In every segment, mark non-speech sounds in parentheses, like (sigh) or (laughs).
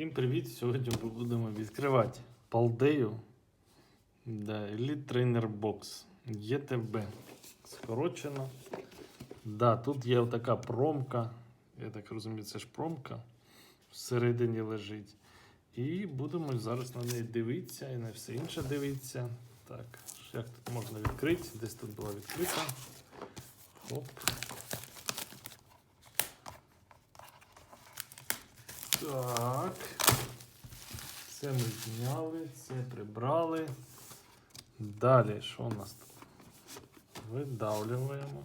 Всім привіт! Сьогодні ми будемо відкривати Палдею да, Elite Trainer Box ЄТБ. Скорочено. Да, тут є така промка. Я так розумію, це ж промка всередині лежить. І будемо зараз на неї дивитися і на все інше дивитися. Так, як тут можна відкрити? Десь тут була відкрита. Хоп. Так. Це ми зняли, це прибрали. Далі, що у нас тут? Видавлюємо.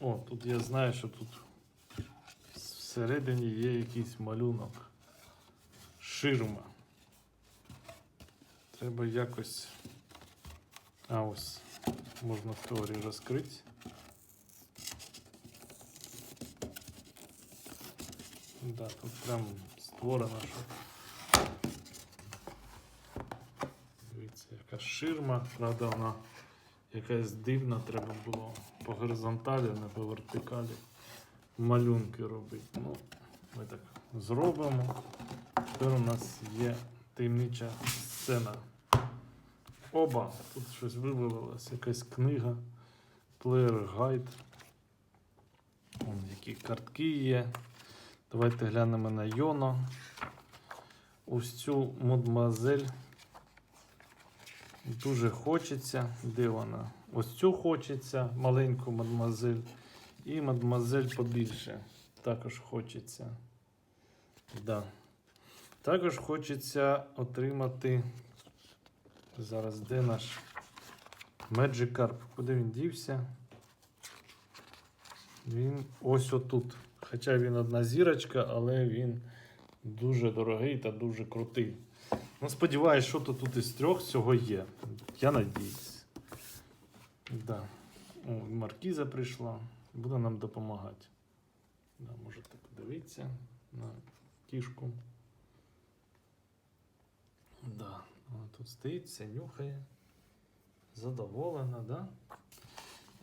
О, тут я знаю, що тут всередині є якийсь малюнок. Ширма. Треба якось. А ось можна в теорії розкрити. Да, тут прям створено, що. Дивіться, яка ширма, правда, вона якась дивна, треба було по горизонталі, а не по вертикалі малюнки робити. Ну, ми так зробимо. Тепер у нас є таємнича сцена. Оба! Тут щось вивалилось, якась книга, плеєр гайд. Які картки є. Давайте глянемо на Йоно. Ось цю мадмазель. Дуже хочеться. Де вона? Ось цю хочеться, маленьку мадмазель. І мадмазель побільше. Також хочеться. Да. Також хочеться отримати. Зараз де наш Magikarp? Куди він дівся? Він ось отут. Хоча він одна зірочка, але він дуже дорогий та дуже крутий. Ну, сподіваюсь, що то тут із трьох цього є. Я надіюсь. Да. О, Маркіза прийшла, буде нам допомагати. Да, можете подивитися на кішку. Да. Вона тут стоїть, все нюхає. Задоволена, да?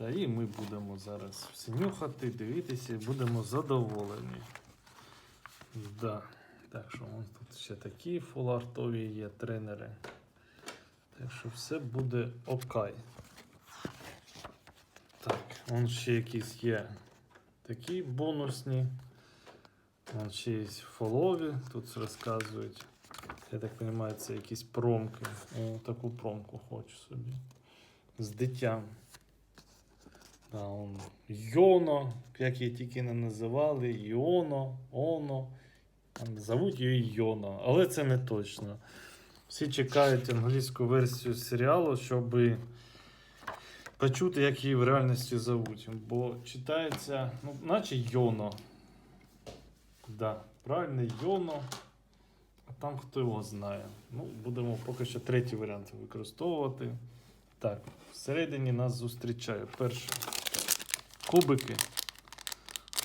Та і ми будемо зараз всі нюхати, дивитися будемо задоволені. Да. Так що вон тут ще такі фулартові є тренери. Так що все буде окей. Так, вон ще якісь є такі бонусні. Вон ще є фолові, тут розказують. Я так розумію, це якісь промки. О, таку промку хочу собі. З дитям. Да, Йоно, як її тільки не називали, Йоно, Оно. Там Зовуть її Йоно, але це не точно. Всі чекають англійську версію серіалу, щоб почути, як її в реальності зовуть. Бо читається, ну, наче Йоно. Да, правильно, Йоно. А там хто його знає. Ну, будемо поки що третій варіант використовувати. Так, всередині нас зустрічає перше кубики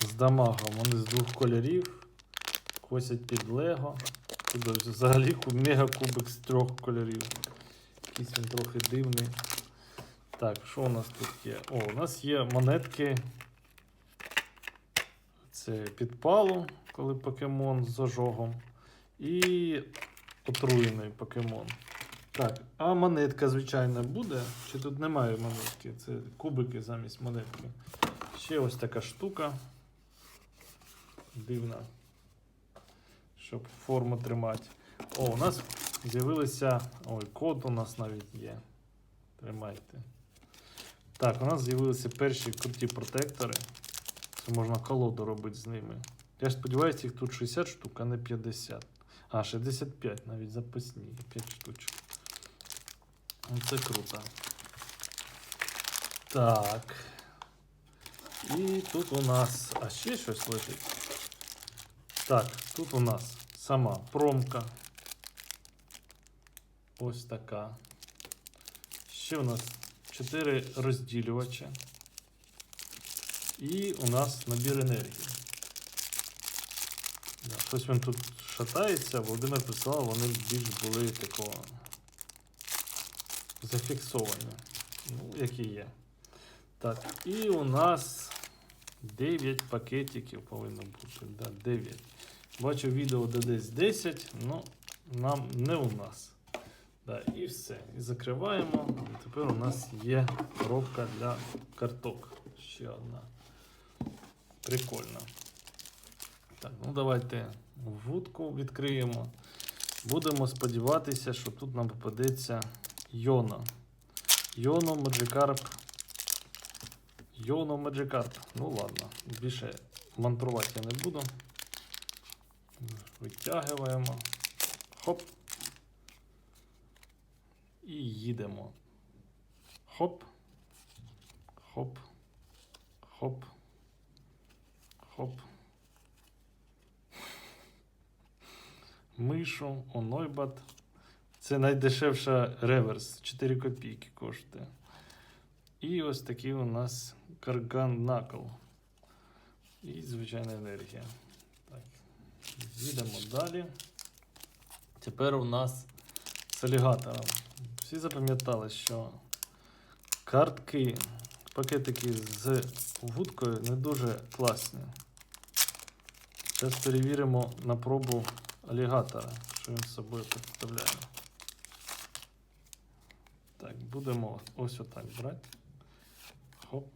з дамагом. Вони з двох кольорів. Косять під Лего. Тут взагалі ку- мега-кубик з трьох кольорів. Якийсь він трохи дивний. Так, що у нас тут є? О, у нас є монетки. Це підпалу, коли покемон з ожогом. І отруєний покемон. Так, а монетка, звичайно, буде. Чи тут немає монетки? Це кубики замість монетки. Ще ось така штука. Дивна. Щоб форму тримати. О, у нас з'явилися. Ой, код у нас навіть є. Тримайте. Так, у нас з'явилися перші круті протектори. Це можна колоду робити з ними. Я ж сподіваюся, їх тут 60 штук, а не 50. А, 65, навіть запасні, 5 штучок. Це круто. Так. І тут у нас. А ще щось лежить. Так, тут у нас сама промка. Ось така. Ще у нас 4 розділювача. І у нас набір енергії. Щось він тут шатається, Володимир писав, вони більш були такого зафіксовані. Ну, які є. Так, і у нас 9 пакетиків повинно бути. Да, 9. Бачу відео, де десь 10, ну нам не у нас. Да, і все. І закриваємо. І тепер у нас є коробка для карток. Ще одна. Прикольно. Так, ну давайте вудку відкриємо. Будемо сподіватися, що тут нам попадеться Йона. Йоно Magikarp. Йоно Magikarp. Ну ладно, більше мантрувати я не буду. Витягуємо. Хоп. І їдемо. Хоп. Хоп. Хоп. Хоп. Мишу, онойбат. Це найдешевша реверс. 4 копійки коштує. І ось такий у нас карган накл. І звичайна енергія. Так. Їдемо далі. Тепер у нас з алігатором. Всі запам'ятали, що картки, пакетики з вудкою не дуже класні. Зараз перевіримо на пробу алігатора, що він з собою представляє. Так, будемо ось отак брати. Хоп,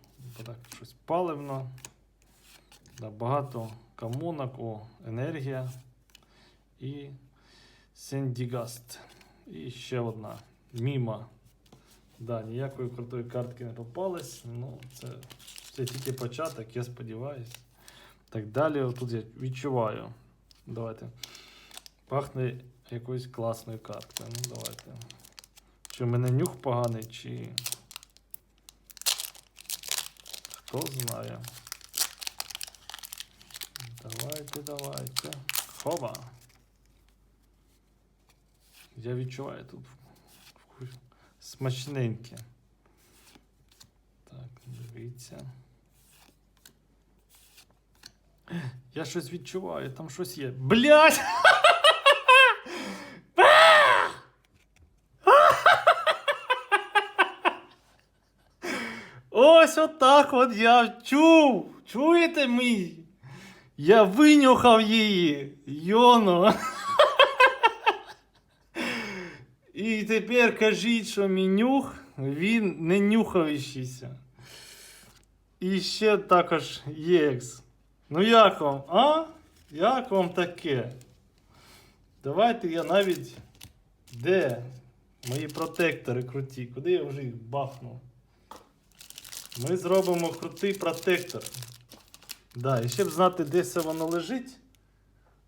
так щось паливно. Да, багато камонок, о, енергія і Сендігаст. І ще одна. Міма. Да, ніякої крутої картки не попалось. Ну, це, це тільки початок, я сподіваюся. Так далі, тут я відчуваю. Давайте. Пахне якоюсь класною карткою. Ну, давайте. Чи в мене нюх поганий, чи. Хто знає. Давайте, давайте. Хова. Я відчуваю тут смачненьке. Так, дивіться. Я щось відчуваю, там щось є. Блять! Ось отак от я чув. Чуєте мій? Я винюхав її. Йоно. І тепер кажіть, що мій нюх, він не нюхаючийся. І ще також ЄКС. Ну як вам, а? Як вам таке? Давайте я навіть. Де? Мої протектори круті. Куди я вже їх бахнув? Ми зробимо крутий протектор. Да, і ще б знати, де це воно лежить.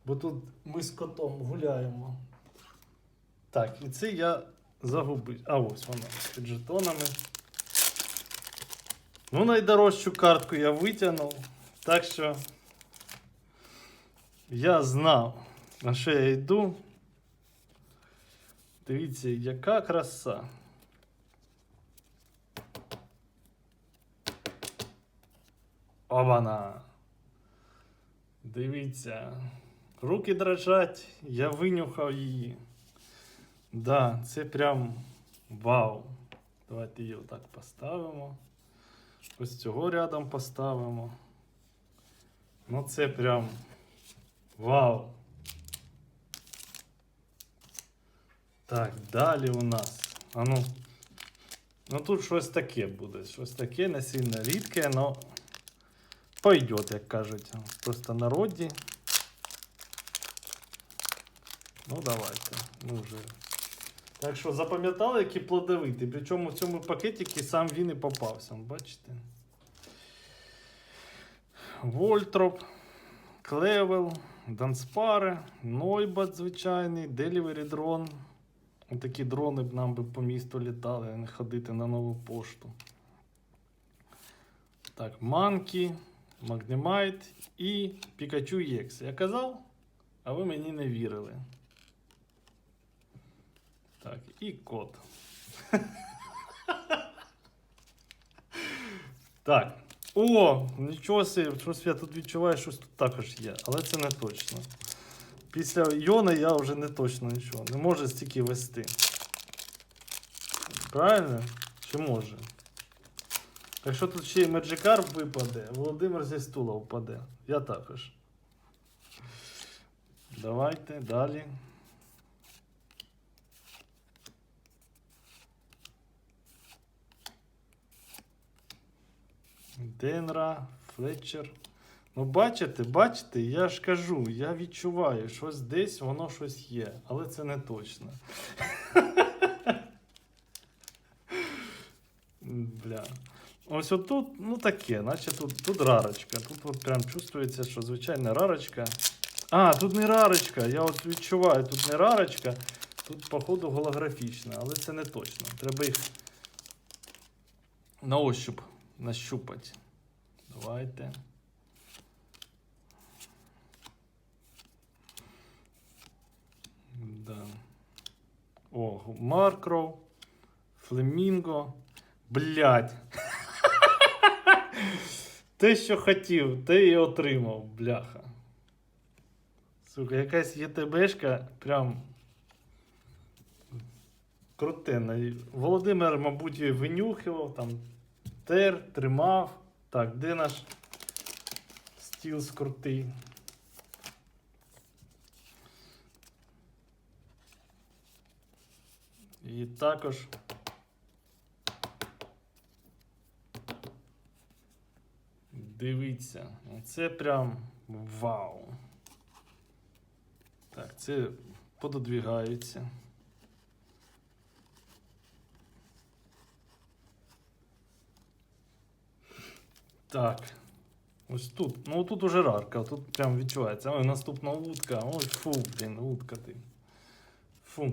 Бо тут ми з котом гуляємо. Так, і це я загубив. А ось воно під жетонами. Ну, найдорожчу картку я витягнув. Так що я знав, на що я йду. Дивіться, яка краса. Обана. Дивіться. Руки дрожать, я винюхав її. Да, це прям вау. Давайте її отак поставимо. Ось цього рядом поставимо. Ну це прям вау. Так, далі у нас. А ну. Ну тут щось таке буде. Щось таке, не сильно рідке, но пойдет, як кажуть. Просто народі. Ну, давайте. Ну вже. Так що запам'ятали, які плодовиті. Причому в цьому пакетикі сам він і попався. Бачите? Вольтроп, Клевел, Данспаре, Нойбат звичайний, Delivery дрон. Такі дрони б нам би по місту літали, а не ходити на нову пошту. Так, Манкі, Магнемайт і Пікачу Єкс. Я казав, а ви мені не вірили. Так, і код. (laughs) так. О, нічого собі, щось я тут відчуваю, щось тут також є, але це не точно. Після Йони я вже не точно нічого. Не може стільки вести. Правильно? Чи може? Якщо тут ще й Меджикар випаде, Володимир зі стула впаде. Я також. Давайте далі. Денра, Флетчер. Ну, бачите, бачите, я ж кажу, я відчуваю, щось десь воно щось є, але це не точно. (laughs) Бля. Ось отут, ну таке, наче тут, тут рарочка. Тут от прям чувствується, що звичайна рарочка. А, тут не рарочка. Я от відчуваю, тут не рарочка, тут, походу, голографічна, але це не точно. Треба їх на ощуп нащупати. Давайте. Да. О, Маркроу, Флемінго. Блять. Те, що хотів, те і отримав, бляха. Сука, якась ЄТБшка прям крутенна. Володимир, мабуть, її винюхував, там тер, тримав. Так, де наш стіл крутий? І також. Дивіться, це прям вау. Так, це пододвігається. Так. Ось тут. Ну тут уже рарка, тут прям відчувається. Ой, наступна утка. Ой, фу, блін, утка ти. Фу.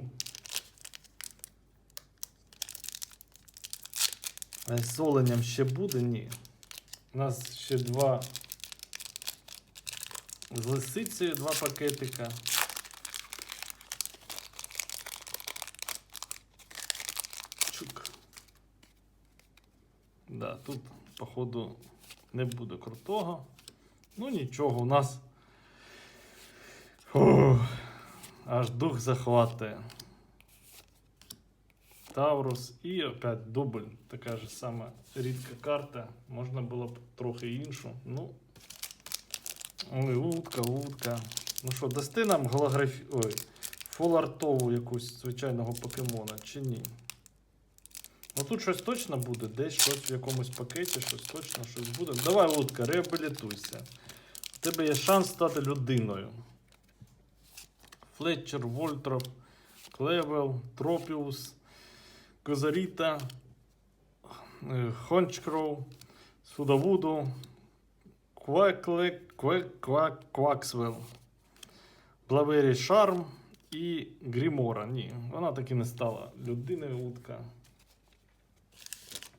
А з соленням ще буде? Ні. У нас ще два з лисицею, два пакетика. Чук. Да, тут, походу, не буде крутого. Ну нічого, у нас. Фух, аж дух захватує. Таурус і опять дубль. Така ж сама рідка карта. Можна було б трохи іншу. Ну. Ой, утка, утка. Ну що, дасти нам голографі... Ой, фулартову якусь звичайного покемона чи ні? Ну тут щось точно буде, десь щось в якомусь пакеті, щось точно щось буде. Давай, утка, реабілітуйся. У тебе є шанс стати людиною. Флетчер, Вольтроп, Клевел, Тропіус. Козаріта, е, Хончкроу, Судовуду, Квеклек, Квек, Квак, Кваксвел, Блавері Шарм і Грімора. Ні, вона таки не стала людиною утка.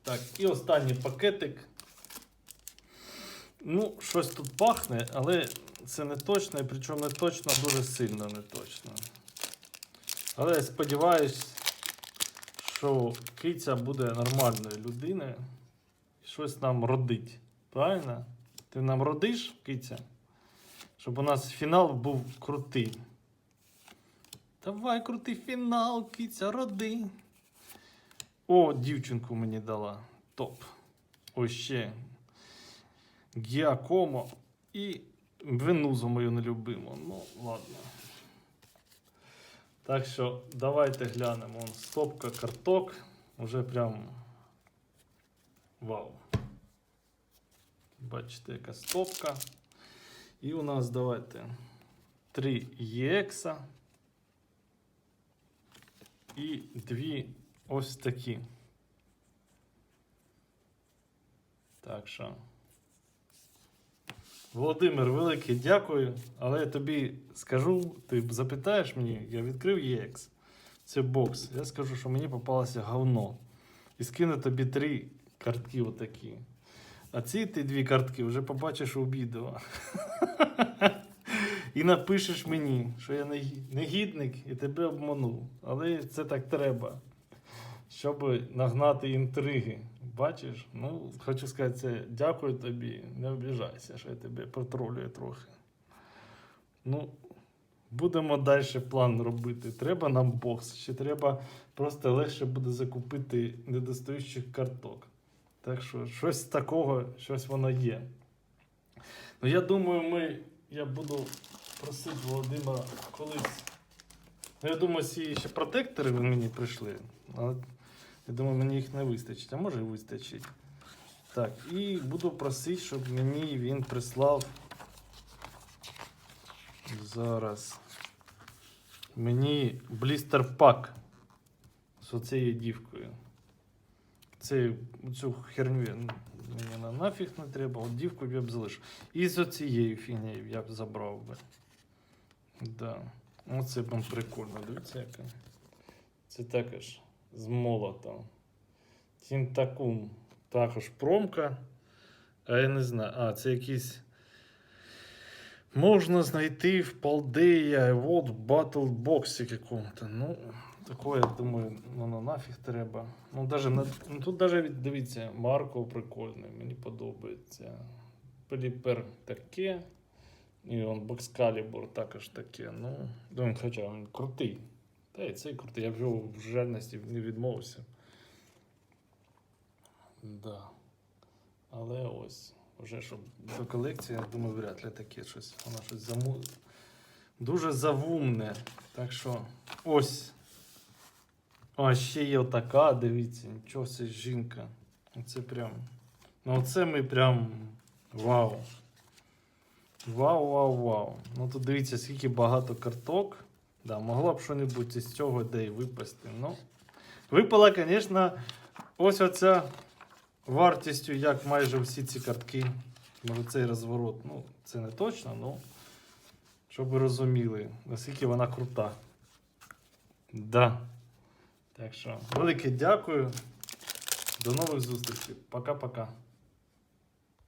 Так, і останній пакетик. Ну, щось тут пахне, але це не точно, і причому не точно, дуже сильно не точно. Але я сподіваюсь, що киця буде нормальною людиною і щось нам родить. Правильно? Ти нам родиш, киця? Щоб у нас фінал був крутий. Давай крутий фінал, киця, роди. О, дівчинку мені дала. Топ. Ось ще. Гіакомо і Венузу мою нелюбиму. Ну, ладно. Так що давайте глянемо. Вон, стопка карток. Уже прям вау. Бачите, яка стопка. І у нас давайте 3 ЄКСа. І дві ось такі. Так що. Володимир, велике дякую, але я тобі скажу, ти запитаєш мені, я відкрив ЄКС. Це бокс. Я скажу, що мені попалося говно. І скину тобі три картки отакі. А ці ти дві картки вже побачиш у відео. (laughs) І напишеш мені, що я негідник і тебе обманув. Але це так треба. Щоб нагнати інтриги. Бачиш? Ну, хочу сказати, це дякую тобі. Не обіжайся, що я тебе протролюю трохи. Ну, будемо далі план робити. Треба нам бокс, чи треба просто легше буде закупити недостаючих карток. Так що щось такого, щось воно є. Ну, я думаю, ми, я буду просити Володимира колись. Ну, я думаю, ці ще протектори мені прийшли. Але я думаю, мені їх не вистачить, а може і вистачить. Так, і буду просити, щоб мені він прислав зараз. Мені блістер пак з оцією дівкою. Це, цю херню мені на нафіг не треба, от дівку я б залишив. І з оцією фігнею я б забрав би. Да. Оце вам прикольно, дивіться яка. Це також з молотом. Тінтакум також промка. А я не знаю. А, це якийсь. Можна знайти в Палдея вот Battle боксі якому-то. Ну, такое, я думаю, воно нафіг треба. Ну, даже, ну тут даже дивіться, Марко прикольний, мені подобається. Пеліпер таке. І он Бокскалібур також таке. Ну, думаю, хоча він крутий. І цей крутий, я б його в жальності не відмовився. Да. Але ось, вже щоб до колекції, я думаю, вряд ли таке щось. Воно щось заму... дуже завумне. Так що ось. А ще є отака, дивіться, нічого це жінка. Оце прям. Ну оце ми прям. Вау. Вау, вау, вау. Ну тут дивіться, скільки багато карток. Да, могло б що-небудь із цього де й випасти. Ну, випала, звісно, ось оця вартістю, як майже всі ці картки. Може, цей розворот. Ну, це не точно, ну. Щоб ви розуміли, наскільки вона крута. Да. Так що, велике дякую. До нових зустрічей. Пока-пока.